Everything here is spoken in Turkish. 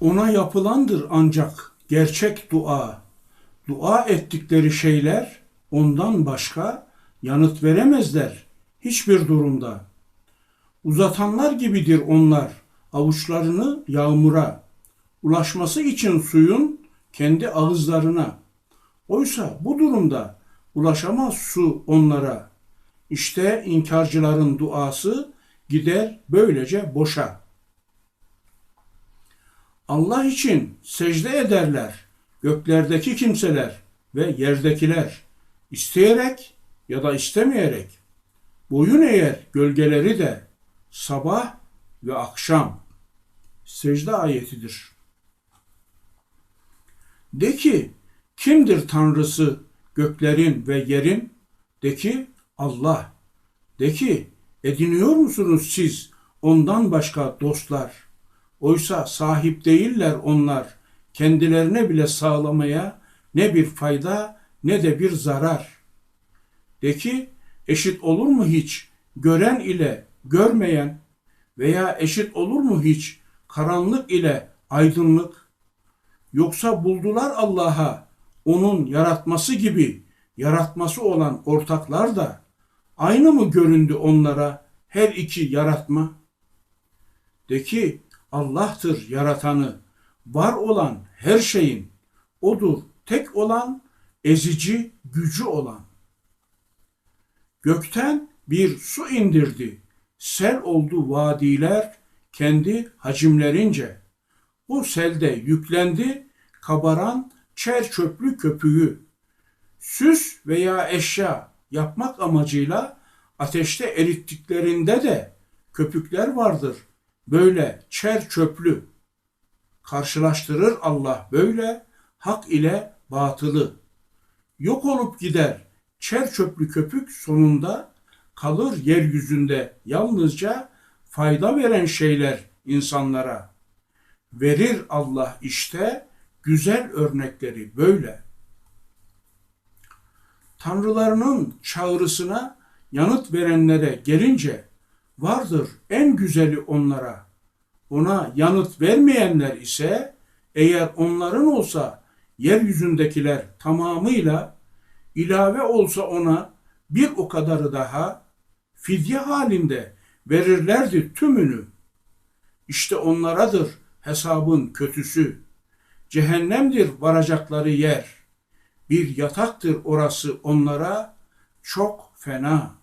Ona yapılandır ancak gerçek dua. Dua ettikleri şeyler ondan başka yanıt veremezler hiçbir durumda. Uzatanlar gibidir onlar avuçlarını yağmura, ulaşması için suyun kendi ağızlarına. Oysa bu durumda ulaşamaz su onlara. İşte inkarcıların duası gider böylece boşa. Allah için secde ederler göklerdeki kimseler ve yerdekiler isteyerek ya da istemeyerek. Boyun eğer gölgeleri de sabah ve akşam secde ayetidir. De ki kimdir tanrısı göklerin ve yerin? De ki Allah. De ki ediniyor musunuz siz ondan başka dostlar? Oysa sahip değiller onlar kendilerine bile sağlamaya ne bir fayda ne de bir zarar. De ki eşit olur mu hiç gören ile görmeyen veya eşit olur mu hiç karanlık ile aydınlık? Yoksa buldular Allah'a onun yaratması gibi yaratması olan ortaklar da aynı mı göründü onlara her iki yaratma? De ki Allah'tır yaratanı, var olan her şeyin, odur tek olan, ezici gücü olan. Gökten bir su indirdi, sel oldu vadiler kendi hacimlerince. Bu selde yüklendi kabaran çer çöplü köpüğü. Süs veya eşya yapmak amacıyla ateşte erittiklerinde de köpükler vardır. Böyle çer çöplü. Karşılaştırır Allah böyle hak ile batılı. Yok olup gider çer çöplü köpük sonunda kalır yeryüzünde yalnızca fayda veren şeyler insanlara. Verir Allah işte güzel örnekleri böyle. Tanrılarının çağrısına yanıt verenlere gelince vardır en güzeli onlara. Ona yanıt vermeyenler ise eğer onların olsa yeryüzündekiler tamamıyla ilave olsa ona bir o kadarı daha fidye halinde verirlerdi tümünü. İşte onlaradır hesabın kötüsü. Cehennemdir varacakları yer. Bir yataktır orası onlara çok fena.''